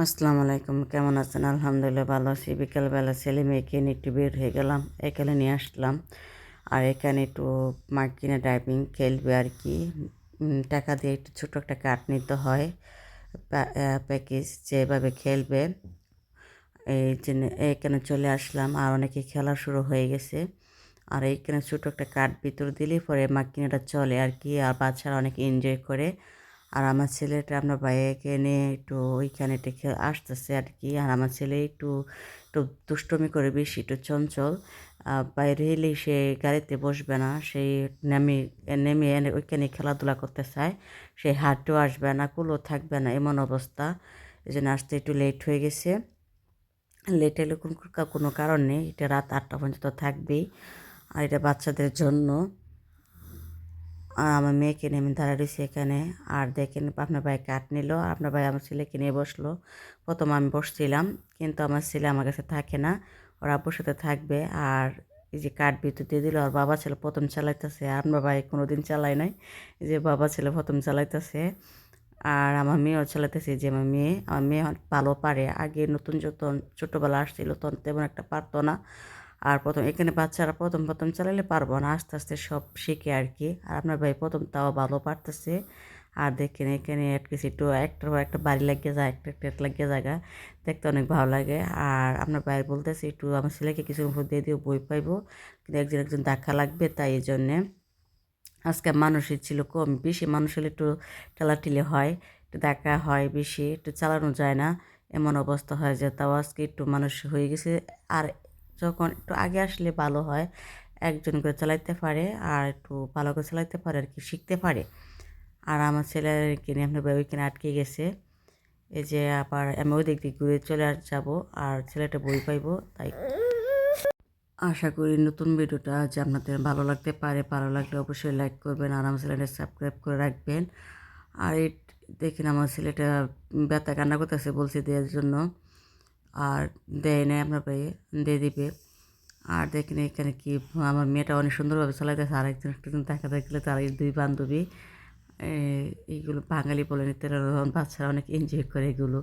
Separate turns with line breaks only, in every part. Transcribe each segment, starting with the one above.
আসসালামু আলাইকুম, কেমন আছেন? আলহামদুলিল্লাহ ভালো আছি। বিকেলবেলা ছেলে মেয়েকে নিয়ে একটু বের হয়ে গেলাম, এখানে নিয়ে আসলাম। আর এখানে একটু মাঠ কিনে ড্রাইভিং খেলবে আর কি। টাকা দিয়ে একটু ছোটো একটা কাঠ নিতে হয়। প্যাকেজ যেভাবে খেলবে। এই জন্য এখানে চলে আসলাম আর অনেকে খেলা শুরু হয়ে গেছে। আর এইখানে ছোটো একটা কাঠ ভিতর দিলেই পরে মাকিনাটা চলে আর কি। আর বাচ্চারা অনেক এনজয় করে। আর আমার ছেলেটা আপনার ভাইয়াকে নিয়ে একটু ওইখানে একটু আসতেছে আর কি আর আমার ছেলে একটু একটু দুষ্টমি করে বেশি, একটু চঞ্চল। বাইরে এলেই সে গাড়িতে বসবে না সেই নেমে নেমে ওইখানে খেলাধুলা করতে চায় সে হাঁটেও আসবে না কুলো থাকবে না, এমন অবস্থা। এই জন্য আসতে একটু লেট হয়ে গেছে। লেট এলে কোনো কারণ নেই, এটা রাত আটটা পর্যন্ত থাকবেই। আর এটা বাচ্চাদের জন্য। আমার মেয়েকে নিয়ে আমি দাঁড়া রয়েছি এখানে। আর দেখেন, আপনার ভাই কাঠ নিল আপনার ভাই আমার ছেলেকে নিয়ে বসল। প্রথম আমি বসছিলাম, কিন্তু আমার ছেলে আমার কাছে থাকে না। ওর আব্বুর সাথে থাকবে, আর এই যে কাঠ বিদ্যুৎ দিয়ে দিল, আর বাবা ছেলে প্রথম চালাইতেছে। আপনার ভাই কোনো দিন চালায় নাই, এই যে বাবা ছেলে প্রথম চালাইতেছে। আর আমার মেয়েও চালাইতেছে যে আমার মেয়ে। আমার মেয়ে ভালো পারে। আগে নতুন যখন ছোটোবেলা আসছিল, তখন তেমন একটা পারতো না। আর প্রথম এখানে বাচ্চারা প্রথম প্রথম চালালে পারব না। আস্তে আস্তে সব শিখে আর কি। আর আপনার ভাই প্রথম তাও ভালো পারতেছে। আর দেখেন এখানে অ্যাটলিস্ট একটু একটার পর একটা বাড়ি লাগিয়ে যায়, একটা একটা লাগিয়ে জায়গা। দেখতে অনেক ভালো লাগে। আর আপনার ভাই বলতেছে, একটু আমার ছেলেকে কিছু উপর দিয়ে দিও, বই পাইবো। কিন্তু একজন একজন দেখা লাগবে তাই এই জন্যে আজকে মানুষের ছিল কম, বেশি মানুষ হলে একটু ঠেলাঠেলি হয়, একটু দেখা হয় বেশি, একটু চালানো যায় না। এমন অবস্থা হয় যে তাও আজকে একটু মানুষ হয়ে গেছে। আর যখন একটু আগে আসলে ভালো হয়, একজন করে চালাইতে পারে আর একটু ভালো করে চালাইতে পারে আর কি, শিখতে পারে। আর আমার ছেলেকে কিনে আপনার ভাই কিনে আটকে গেছে। এই যে আবার আমি ওই দিক দিয়ে ঘুরে চলে আর যাব আর ছেলেটা বই পাইবো, তাই। আশা করি নতুন ভিডিওটা যে আপনাদের ভালো লাগতে পারে, ভালো লাগলে অবশ্যই লাইক করবেন আর আমার ছেলেটা সাবস্ক্রাইব করে রাখবেন। আর এই দেখেন আমার ছেলেটা ব্যথা কান্না করতেছে বলছে দেওয়ার জন্য। আর দেয় নেয় আপনার পেয়ে দিয়ে দিবে। আর দেখেন এখানে কি, আমার মেয়েটা অনেক সুন্দরভাবে চালাইতেছে আর একজন একজন দেখা দেখলে তার এই দুই বান্ধবী এইগুলো বাঙালি বলে নিতে বাচ্চারা অনেক এনজয় করে এগুলো।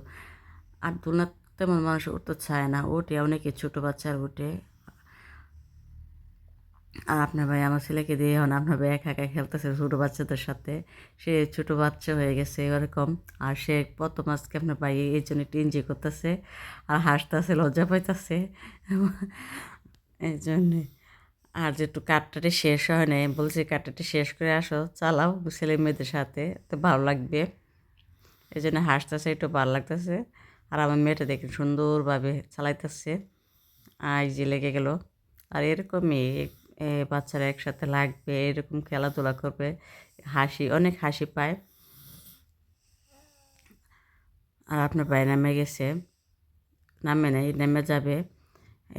আর দোলনা তেমন মানুষ উঠতে চায় না, ওঠে অনেকে ছোটো বাচ্চার ওঠে। আর আপনার ভাই আমার ছেলেকে দিয়ে এখন আপনার ভাই একা একা খেলতেছে ছোটো বাচ্চাদের সাথে। সে ছোটো বাচ্চা হয়ে গেছে এরকম আর সে প্রথম আজকে আপনার ভাই এই জন্য একটু এনজয় করতেছে আর হাসতেছে, লজ্জা পাইতেছে। এই জন্যে। আর যে একটু কাঠটাটি শেষ হয় নাই বলছি কাঠটাটি শেষ করে আসো, চালাও ছেলে মেয়েদের সাথে, তো ভালো লাগবে। এই জন্য হাসতেছে, একটু ভালো লাগতেছে। আর আমার মেয়েটা দেখে সুন্দরভাবে চালাইতেছে। আর যে লেগে গেল। আর এরকমই বাচ্চারা একসাথে লাগবে, এরকম খেলাধুলা করবে, হাসি, অনেক হাসি পায়। আর আপনার ভাই নামে গেছে, নামে নাই, নেমে যাবে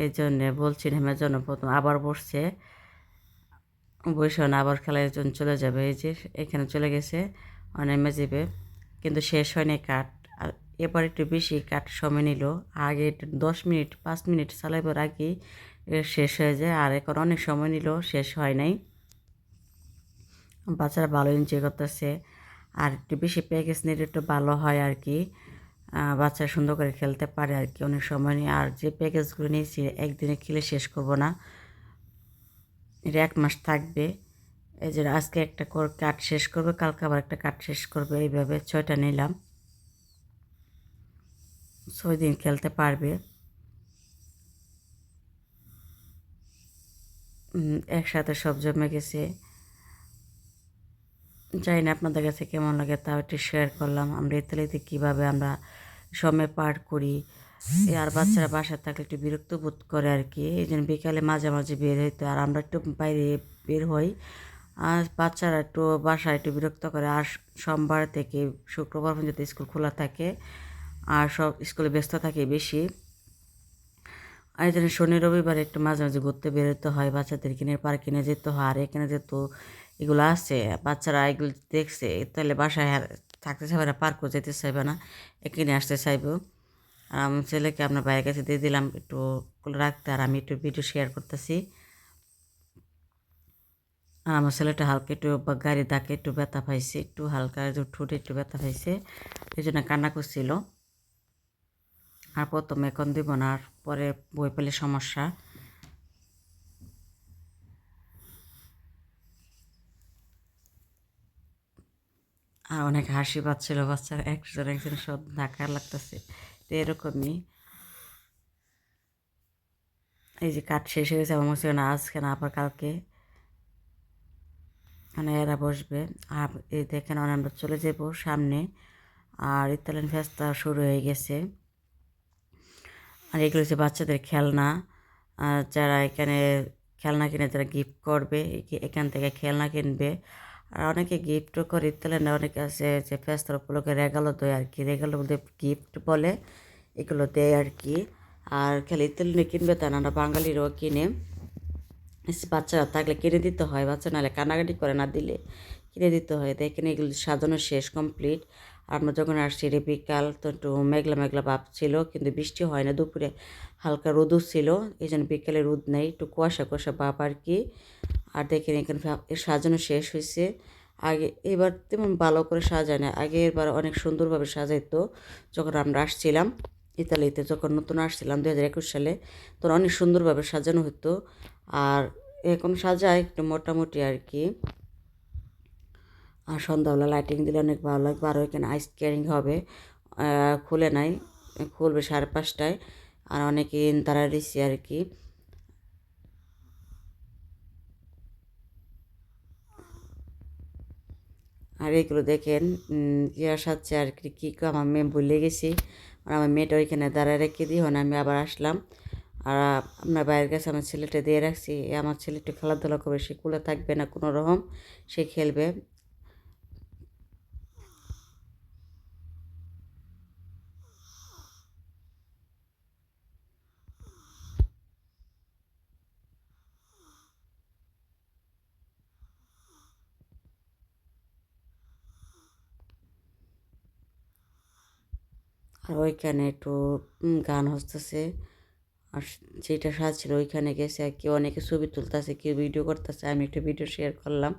এই জন্যে বলছি নেমে জন্য প্রথম আবার বসছে, বসে না আবার খেলার জন্য চলে যাবে, এই যে এখানে চলে গেছে নেমে যাবে, কিন্তু শেষ হয়নি কাঠ, আর এবার একটু বেশি কাঠ সময় নিল, আগে দশ মিনিট, পাঁচ মিনিট চালাইবার আগেই শেষ হয়ে যায়। আর এখন অনেক সময় নিল শেষ হয় নাই। বাচ্চারা ভালো এনজয় করতেছে। আর একটু বেশি প্যাকেজ নিলে একটু ভালো হয় আর কি বাচ্চারা সুন্দর করে খেলতে পারে আর কি অনেক সময় নিয়ে। আর যে প্যাকেজগুলো নিয়েছি, একদিনে খেলে শেষ করব না। এটা এক মাস থাকবে। এই যে আজকে একটা কাঠ শেষ করবে, কালকে আবার একটা কাঠ শেষ করবে। এইভাবে ছয়টা নিলাম। ছয় দিন খেলতে পারবে। একসাথে সব জমে গেছে। জানি না আপনাদের কাছে কেমন লাগে, তাও একটু শেয়ার করলাম। আমরা ইতালিতে কীভাবে আমরা সময় পার করি, আর বাচ্চারা বাসায় থাকলে একটু বিরক্ত বোধ করে আর কি। এই জন্য বিকালে মাঝে মাঝে বের হইতো আর আমরা একটু বাইরে বের হই। আর বাচ্চারা একটু বাসায় একটু বিরক্ত করে, আর সোমবার থেকে শুক্রবার পর্যন্ত স্কুল খোলা থাকে, আর সব স্কুলে ব্যস্ত থাকে বেশি। আর জন্য শনি রবিবার একটু মাঝে মাঝে ঘুরতে বেরোতে হয়, বাচ্চাদের কিনে পার্কে নিয়ে যেতে হয়, আর এখানে যেহেতু এগুলো আছে, বাচ্চারা এগুলো দেখছে, তাহলে বাসায় থাকতে চাইবে না, পার্কও যেতে চাইবে না, এখানে আসতে চাইবে। আর আমার ছেলেকে আপনার বাইরের কাছে দিয়ে দিলাম, একটু রাখতে, আর আমি একটু ভিডিও শেয়ার করতেছি। আর আমার ছেলেটা হালকা একটু গাড়ি ডাকে একটু ব্যথা পাইছে, একটু হালকা ঠোঁটে একটু ব্যথা পাইছে, এই জন্য কান্না করছিল। আর প্রথমে এখন দিব না, আর পরে বই পেলে সমস্যা। আর অনেক হাসি পাচ্ছিল বাচ্চারা, একজন একজন সব ধাক্কা লাগতেছে। তো এরকমই। এই যে কাঠ শেষ হয়ে গেছে, আমার মনে না আজকে না, আবার কালকে। মানে এরা বসবে। আর এই দেখেন আমরা চলে যাব সামনে। আর ইতালিয়ান ফেস্তা শুরু হয়ে গেছে। আর এগুলো হচ্ছে বাচ্চাদের খেলনা। যারা এখানে খেলনা কিনে যারা গিফট করবে। এখান থেকে খেলনা কিনবে। আর অনেকে গিফটও করে ইতালিয়ান অনেকে আছে যে ফেস্তার উপলক্ষে রেগালো দেয় আর কি। রেগালো গিফট বলে, এগুলো দেয় আর কি। আর খালি ইতালিয়ানে কিনবে তা না। বাঙালিরও কিনে। বাচ্চারা থাকলে কিনে দিতে হয়। বাচ্চা নাহলে কানাকাটি করে না দিলে। কিনে দিতে হয়। দেখেন এগুলো সাজানো শেষ কমপ্লিট আমরা যখন আসছি রে বিকাল তো একটু মেঘলা মেঘলা ভাব ছিল, কিন্তু বৃষ্টি হয় না, দুপুরে হালকা রোদও ছিল এই জন্য বিকালে রোদ নেই, একটু কুয়াশা কুয়াশা ভাব আর কি। আর দেখেন এখানে সাজানো শেষ হয়েছে। আগে এবার তেমন ভালো করে সাজায় না আগে এবার অনেক সুন্দরভাবে সাজাইতো, যখন আমরা আসছিলাম ইতালিতে, যখন নতুন আসছিলাম দু হাজার একুশ সালে, তখন অনেক সুন্দরভাবে সাজানো হতো আর এখন সাজায় একটু মোটামুটি আর কি। আর সন্ধ্যাবেলা লাইটিং দিলে অনেক ভালো লাগবে। আর ওইখানে আইস ক্যারিং হবে। খুলে নাই, খুলবে সাড়ে পাঁচটায়। আর অনেকে তারা দিচ্ছে আর কি। আর এগুলো দেখেন ইয়া সাজছে আর কি, কী আমার মেয়ে ভুলে গেছি। আর আমার মেয়েটা ওইখানে দাঁড়ায় রেখে দিই হন আমি আবার আসলাম। আর আপনার বাইরের কাছে আমার ছেলেটা দিয়ে রাখছি। আমার ছেলেটা খেলাধুলা করবে, সে কুলে থাকবে না কোনো রকম, সে খেলবে। আর ওইখানে একটু গান হসতেছে। আর যেটা সাজছিল ওইখানে গেছে আর কেউ অনেকে ছবি তুলতেছে, কেউ ভিডিও করতেছে, আমি একটু ভিডিও শেয়ার করলাম।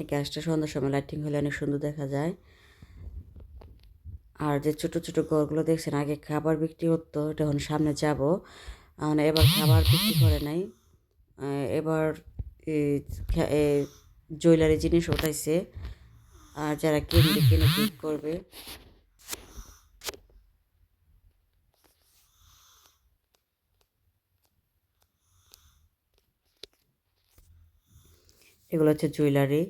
এই গ্যাসটা সন্ধ্যার সময় লাইটিং হলে অনেক সুন্দর দেখা যায়। আর যে ছোট ছোট ঘরগুলো দেখছেন, আগে খাবার বিক্রি করতো হতো এখন সামনে যাব। মানে এবার খাবার বিক্রি করে নাই। এবার জুয়েলারি জিনিস উঠাইছে। আর যারা কিনবে, কিনে ঠিক করবে। এগুলো হচ্ছে জুয়েলারি।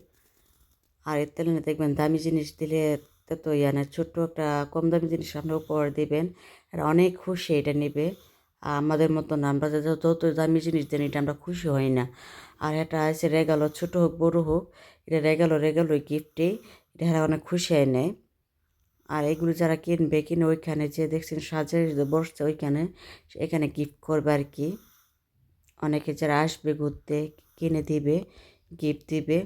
আর এর তেলে দেখবেন, দামি জিনিস দিলে তো ইয়ানে ছোট্ট একটা কম দামি জিনিস আপনার উপর দেবেন। আর অনেক খুশি এটা নেবে। আমাদের মতো না আমরা যত দামি জিনিস দেন, এটা আমরা খুশি হই না। আর এটা আছে রেগালো, ছোটো হোক, বড় হোক, এটা রেগালো রেগালো গিফটে এটা অনেক খুশি হয় নেয়। আর এগুলো যারা কিনবে, কিনে ওইখানে যে দেখছেন সাজে বসছে ওইখানে, এখানে গিফট করবে আর কি। অনেকে যারা আসবে ঘুরতে, কিনে দিবে গিফট দিবে।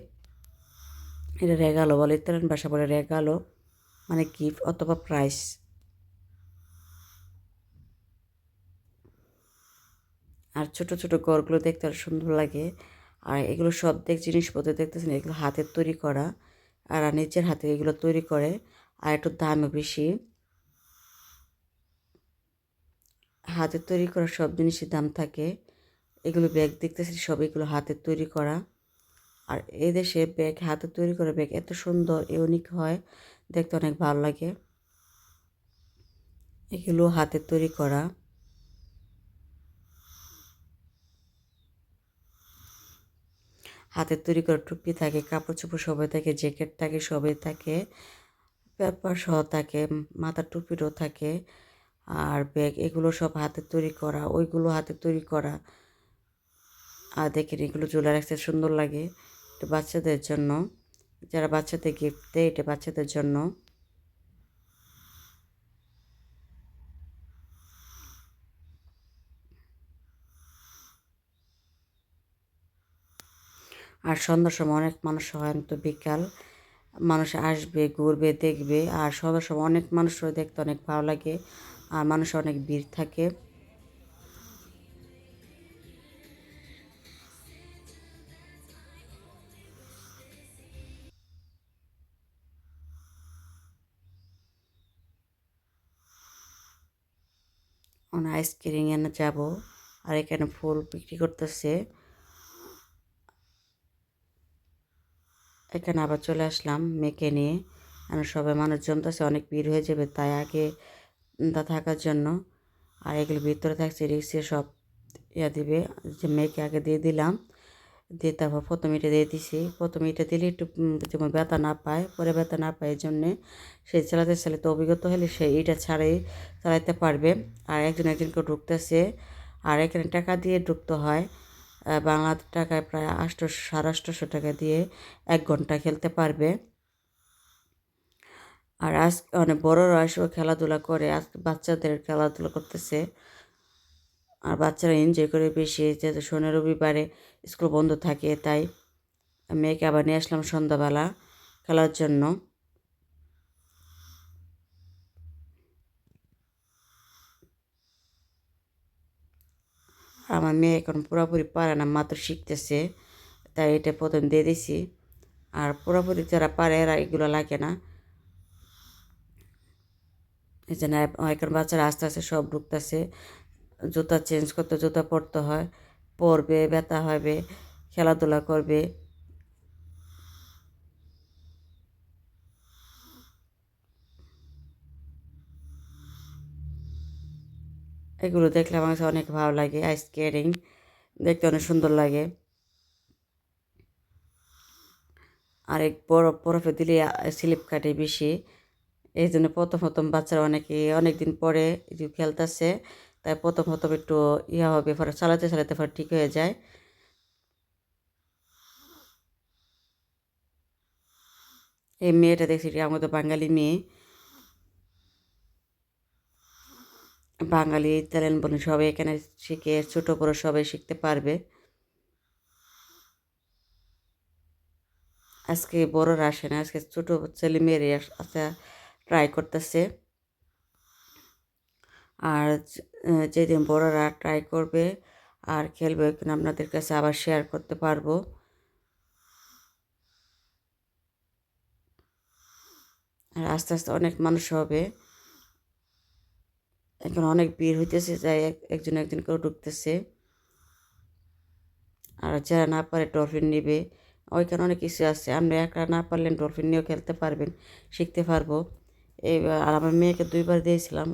এটা রেগালো বলে, ইতালিয়ান ভাষা বলে রেগালো মানে গিফট অথবা প্রাইস আর ছোট ছোট ঘরগুলো দেখতে আর সুন্দর লাগে। আর এগুলো সব দেখ জিনিসপত্র দেখতেছেন, এগুলো হাতের তৈরি করা। আর নিজের হাতে এগুলো তৈরি করে। আর একটু দামও বেশি। হাতের তৈরি করা সব জিনিসের দাম থাকে। এগুলো ব্যাগ দেখতেছি সব এগুলো হাতের তৈরি করা। আর এই দেশে ব্যাগ, হাতে তৈরি করা ব্যাগ এত সুন্দর, ইউনিক হয়। দেখতে অনেক ভালো লাগে। এগুলো হাতের তৈরি করা। হাতের তৈরি করা টুপি থাকে কাপড় চোপড় সবাই থাকে, জ্যাকেট থাকে, সবাই থাকে, পেপার সহ থাকে মাথার টুপিরও থাকে, আর ব্যাগ, এগুলো সব হাতের তৈরি করা, ওইগুলো হাতের তৈরি করা। আর দেখেন, এগুলো জোলা রাখতে সুন্দর লাগে। এটা বাচ্চাদের জন্য, যারা বাচ্চাদের গিফট দেয়, এটা বাচ্চাদের জন্য। আর সন্ধ্যার সময় অনেক মানুষ হয় তো বিকাল। মানুষ আসবে, ঘুরবে, দেখবে। আর সন্ধ্যার সময় অনেক মানুষ দেখতে অনেক ভালো লাগে। আর মানুষ অনেক ভিড় থাকে। আইসক্রিম এনে যাব। আর এখানে ফুল বিক্রি করতেছে। এখানে আবার চলে আসলাম মেয়েকে নিয়ে। আর সবাই মানুষ জমতেছে, অনেক ভিড় হয়ে যাবে তাই আগে তা থাকার জন্য। আর এগুলো ভিতরে থাকছে, রিক্সে সব ইয়া দিবে। যে মেয়েকে আগে দিয়ে দিলাম, দিয়ে তারপর প্রথম ইটা দিয়ে দিছি। প্রথম ইটা দিলে একটু যেমন ব্যথা না পায়, পরে ব্যথা না পায় এই জন্যে সে চালাতে চালাতে অভিজ্ঞতা হলে সে ইটা ছাড়াই চালাতে পারবে। আর একজন একজনকে ঢুকতেছে, আর এখানে টাকা দিয়ে ঢুকতে হয়। বাংলা টাকায় প্রায় আটশোশো সাড়ে আটশোশো টাকা দিয়ে এক ঘণ্টা খেলতে পারবে। আর আজ অনেক বড়রা এসেও খেলাধুলা করে, আজ বাচ্চাদের খেলাধুলা করতেছে। আর বাচ্চারা এনজয় করে বেশি, যেহেতু শনি রবিবারে স্কুল বন্ধ থাকে, তাই মেয়েকে আবার নিয়ে আসলাম সন্ধ্যাবেলা খেলার জন্য। আমার মেয়ে এখন পুরোপুরি পারে না, মাত্র শিখতেছে, তাই এটা প্রথম দিয়ে দিছি। আর পুরোপুরি যারা পারে এরা এগুলো লাগে না। এই জন্য এখন বাচ্চারা আস্তে আস্তে সব ঢুকতেছে, জুতা চেঞ্জ করতে, জুতা পরতে হয়, পরবে, ব্যথা হবে, খেলাধুলা করবে এগুলো দেখলে আমার কাছে অনেক ভালো লাগে আইস স্কেটিং দেখতে অনেক সুন্দর লাগে। আর এক বরফ বরফে দিলে স্লিপ কাটে বেশি। এই জন্য প্রথম প্রথম বাচ্চারা অনেকে অনেক দিন পরে খেলতেছে, তাই প্রথম প্রথম একটু ইয়া হবে, পরে চালাতে চালাতে পরে ঠিক হয়ে যায়। এই মেয়েটা দেখছি আমাদের বাঙালি মেয়ে। বাঙালি তেলেন বলে সবাই এখানে শিখে, ছোটো বড়ো সবাই শিখতে পারবে। আজকে বড়রা আসে না, আজকে ছোটো ছেলে মেয়েরা আসতে ট্রাই করতেছে। আর যেদিন বড়রা ট্রাই করবে আর খেলবে ওইখানে আপনাদের কাছে আবার শেয়ার করতে পারব। আর আস্তে আস্তে অনেক মানুষ হবে। এখন অনেক ভিড় হইতেছে, যাই একজন একজন করে ঢুকতেছে। আর যারা না পারে ডলফিন নিবে। ওইখানে অনেক কিছু আছে, আপনি একা না পারলেন ডলফিন নিয়েও খেলতে পারবেন, শিখতে পারব। এইবার আর আমার মেয়েকে দুইবার দিয়েছিলাম,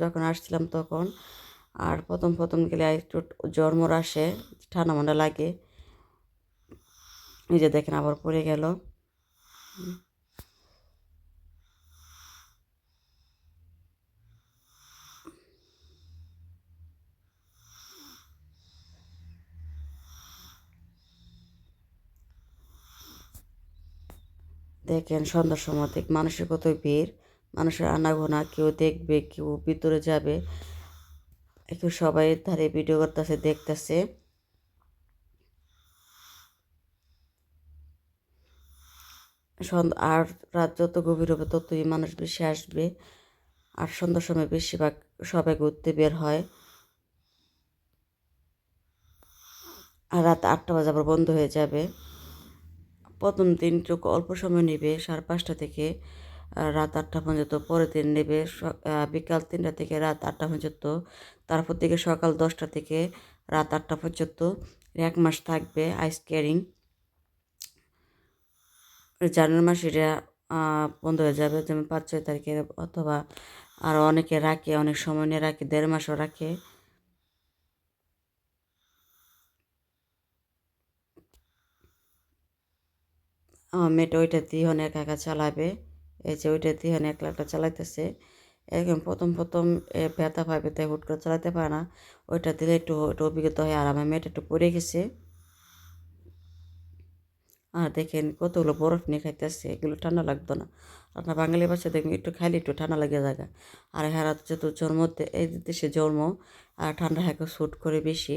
যখন আসছিলাম তখন। আর প্রথম প্রথম গেলে একটু জ্বর মর আসে, ঠান্ডা মান্ডা লাগে। যে দেখেন আবার পড়ে গেল। দেখেন, সন্ধ্যার সময় দেখ, মানুষের কত ভিড়, মানুষের আনাগোনা, কেউ দেখবে, কেউ ভিতরে যাবে। কেউ সবাই ধারে ভিডিও করতেছে, দেখতেছে। আর রাত যত গভীর হবে ততই মানুষ বেশি আসবে। আর সন্ধ্যার সময় বেশিরভাগ সবাই ঘুরতে বের হয়। আর রাত আটটা বাজে আবার বন্ধ হয়ে যাবে। প্রথম দিন একটু অল্প সময় নেবে সাড়ে পাঁচটা থেকে রাত আটটা পর্যন্ত। পরের দিন নেবে বিকাল তিনটা থেকে রাত আটটা পর্যন্ত। তারপর থেকে সকাল দশটা থেকে রাত আটটা পর্যন্ত। এক মাস থাকবে আইস কেয়ারিং জানুয়ারি মাসে এটা বন্ধ হয়ে যাবে। যেমন পাঁচ ছয় তারিখে অথবা আরও অনেকে রাখে, অনেক সময় নিয়ে রাখে, দেড় মাসও রাখে। মেয়েটা ওইটা দিয়ে অনেক একা চালাবে। এই যে ওইটা দিয়ে অনেক একটা চালাইতেছে। এরকম প্রথম প্রথম ব্যথা পাবে তাই হুট করে চালাতে পারে না। ওইটা দিলে একটু একটু অভিজ্ঞতা হয় আর আমার মেয়েটা একটু পড়ে গেছে। আর দেখেন কতগুলো বরফ নিয়ে খাইতেছে, এগুলো ঠান্ডা লাগতো না। আপনার বাঙালি ভাষা দেখবেন একটু খাইলে একটু ঠান্ডা লাগে জায়গা। আর হ্যাঁ যেহেতু জন্ম, এই দেশে জন্ম, আর ঠান্ডা হ্যাঁ স্যুট করে বেশি।